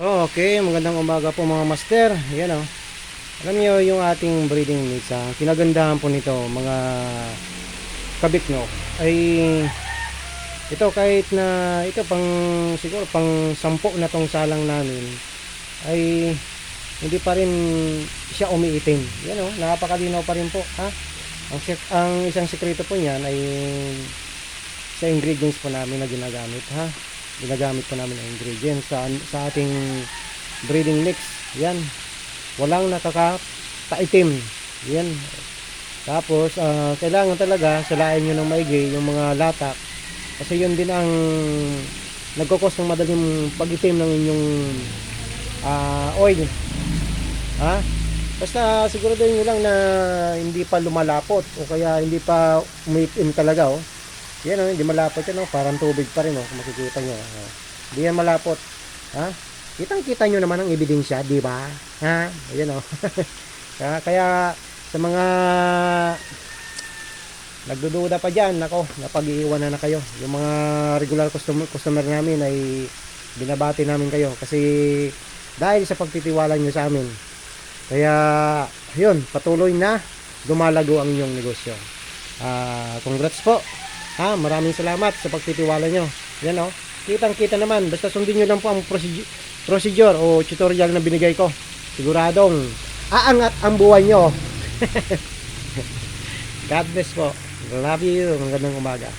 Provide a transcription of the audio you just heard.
Oh, okay, magandang umaga po mga master. Yan oh. Alam niyo yung ating breeding mix, ah, kinagandahan po nito mga kabik no ay ito kahit na ito pang siguro pang sampo na tong salang namin ay hindi pa rin siya umiitim. Yan oh, napakalinaw pa rin po, ha? Ang, ang isang sekreto po niyan ay sa ingredients po namin na ginagamit, ha? Ginagamit po namin ang ingredients sa, sa ating breeding mix. Yan. Walang nakakaitim. Yan. Tapos, ah, kailangan talaga salain nyo ng maigi yung mga latak. Kasi yun din ang nagkukos ng madaling pag-itim ng inyong ah, oil. Ha? Basta siguraduhin nyo lang na hindi pa lumalapot o kaya hindi pa umitim talaga oh. Yan oh, hindi malapot yan oh, parang tubig pa rin oh, kung makikita nyo. Oh. Hindi yan malapot. Ha? Kitang-kita nyo naman ang ebidensya, di ba? Ha? Ayan oh. kaya, kaya sa mga nagdududa pa dyan, nako, napag-iiwan na na kayo. Yung mga regular customer, customer namin ay binabati namin kayo kasi dahil sa pagtitiwala nyo sa amin. Kaya, yun, patuloy na dumalago ang inyong negosyo. Ah, congrats po. Ha, maraming salamat sa pagtitiwala nyo. Yan oh. Kitang-kita naman. Basta sundin nyo lang po ang procedure, procedure o tutorial na binigay ko. Siguradong aangat ang buhay nyo. God bless po. Love you. Magandang umaga.